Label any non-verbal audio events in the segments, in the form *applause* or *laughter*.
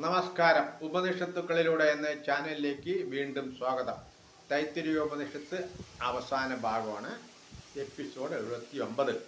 നമസ്കാരം. ഉപനിഷത്തുക്കളിലൂടെ എന്ന ചാനലിലേക്ക് വീണ്ടും സ്വാഗതം. തൈത്തിരിയോപനിഷത്ത് അവസാന ഭാഗമാണ് എപ്പിസോഡ് എഴുപത്തി ഒമ്പത്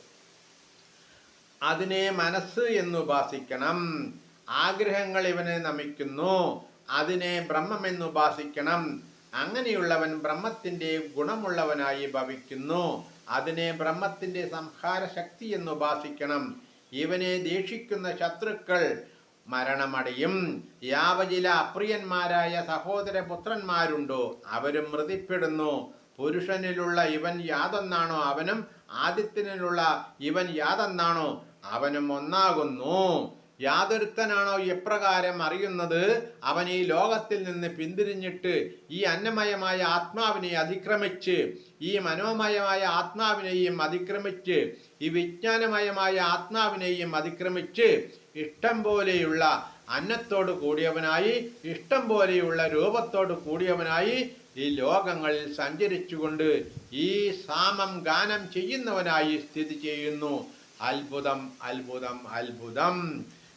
അതിനെ മനസ്സ് എന്ന് ഉപാസിക്കണം. ആഗ്രഹങ്ങൾ ഇവനെ നമിക്കുന്നു. അതിനെ ബ്രഹ്മം എന്ന് ഉപാസിക്കണം. അങ്ങനെയുള്ളവൻ ബ്രഹ്മത്തിന്റെ ഗുണമുള്ളവനായി ഭവിക്കുന്നു. അതിനെ ബ്രഹ്മത്തിന്റെ സംഹാര ശക്തി എന്ന് ഉപാസിക്കണം. ഇവനെ ദേഷിക്കുന്ന ശത്രുക്കൾ മരണമടയും. യാവചില അപ്രിയന്മാരായ സഹോദര പുത്രന്മാരുണ്ടോ അവരും മൃതിപ്പെടുന്നു. പുരുഷനിലുള്ള ഇവൻ യാതൊന്നാണോ? അവനും ആദിത്യനിലുള്ള ഇവൻ യാതൊന്നാണോ? അവനും ഒന്നാകുന്നു. യാതൊരുത്തനാണോ എപ്രകാരം അറിയുന്നത്? അവൻ ഈ ലോകത്തിൽ നിന്ന് പിന്തിരിഞ്ഞിട്ട് ഈ അന്നമയമായ ആത്മാവിനെ അതിക്രമിച്ച് ഈ മനോമയമായ ആത്മാവിനെയും അതിക്രമിച്ച് ഈ വിജ്ഞാനമയമായ ആത്മാവിനെയും അതിക്രമിച്ച് ഇഷ്ടം പോലെയുള്ള അന്നത്തോട് കൂടിയവനായി ഇഷ്ടം പോലെയുള്ള രൂപത്തോട് കൂടിയവനായി ഈ ലോകങ്ങളിൽ സഞ്ചരിച്ചുകൊണ്ട് ഈ സാമം ഗാനം ചെയ്യുന്നവനായി സ്ഥിതി ചെയ്യുന്നു. അത്ഭുതം അത്ഭുതം അത്ഭുതം.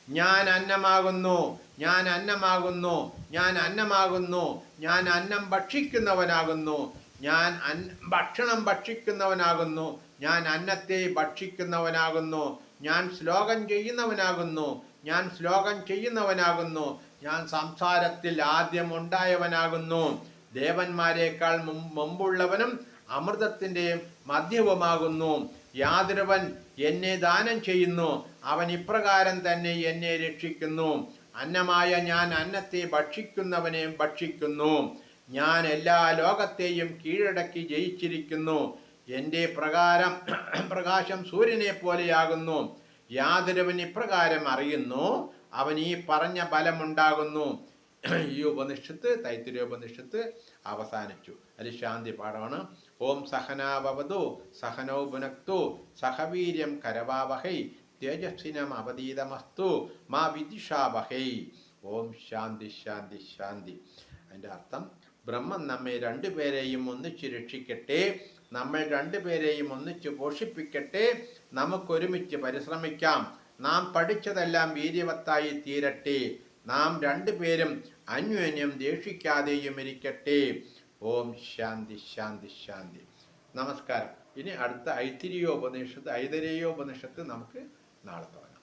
ഞാൻ അന്നമാകുന്നു ഞാൻ അന്നമാകുന്നു ഞാൻ അന്നമാകുന്നു ഞാൻ അന്നം ഭക്ഷിക്കുന്നവനാകുന്നു ഞാൻ ഭക്ഷണം ഭക്ഷിക്കുന്നവനാകുന്നു ഞാൻ അന്നത്തെ ഭക്ഷിക്കുന്നവനാകുന്നു ഞാൻ ശ്ലോകം ചെയ്യുന്നവനാകുന്നു ഞാൻ ശ്ലോകം ചെയ്യുന്നവനാകുന്നു ഞാൻ സംസാരത്തിൽ ആദ്യം ഉണ്ടായവനാകുന്നു. ദേവന്മാരെക്കാൾ മുമ്പുള്ളവനും അമൃതത്തിന്റെ മധ്യവുമാകുന്നു. യാതൊരുവൻ എന്നെ ദാനം ചെയ്യുന്നു. അവൻ ഇപ്രകാരം തന്നെ എന്നെ രക്ഷിക്കുന്നു. അന്നമായ ഞാൻ അന്നത്തെ ഭക്ഷിക്കുന്നവനെ ഭക്ഷിക്കുന്നു. ഞാൻ എല്ലാ ലോകത്തെയും കീഴടക്കി ജയിച്ചിരിക്കുന്നു. എന്റെ പ്രകാരം *clears throat* പ്രകാശം സൂര്യനെ പോലെയാകുന്നു. യാതൊരുവൻ ഇപ്രകാരം അറിയുന്നു. അവൻ ഈ പറഞ്ഞ ബലമുണ്ടാകുന്നു. ഈ ഉപനിഷത്ത് തൈത്തിരിയോപനിഷത്ത് അവസാനിച്ചു. അത് ശാന്തി പാഠമാണ്. ഓം സഹനാവതു സഹനോ പുനക്തു സഹവീര്യം കരവാവഹൈ തേജസ്വിനം അവതീതമസ്തു മാ വിദിഷാവഹൈ ഓം ശാന്തി ശാന്തി ശാന്തി. അതിന്റെ അർത്ഥം ബ്രഹ്മം നമ്മെ രണ്ടുപേരെയും ഒന്നിച്ച് രക്ഷിക്കട്ടെ നമ്മൾ രണ്ടുപേരെയും ഒന്നിച്ച് പോഷിപ്പിക്കട്ടെ നമുക്കൊരുമിച്ച് പരിശ്രമിക്കാം. നാം പഠിച്ചതെല്ലാം വീര്യവത്തായി തീരട്ടെ. നാം രണ്ടുപേരും അന്യോന്യം ദേഷിക്കാതെയും ഇരിക്കട്ടെ. ഓം ശാന്തി ശാന്തി ശാന്തി. നമസ്കാരം. ഇനി അടുത്ത ഐത്തിരിയോപനിഷത്ത് ഐതരേയോപനിഷത്ത് നമുക്ക് നാളെ തുടങ്ങാം.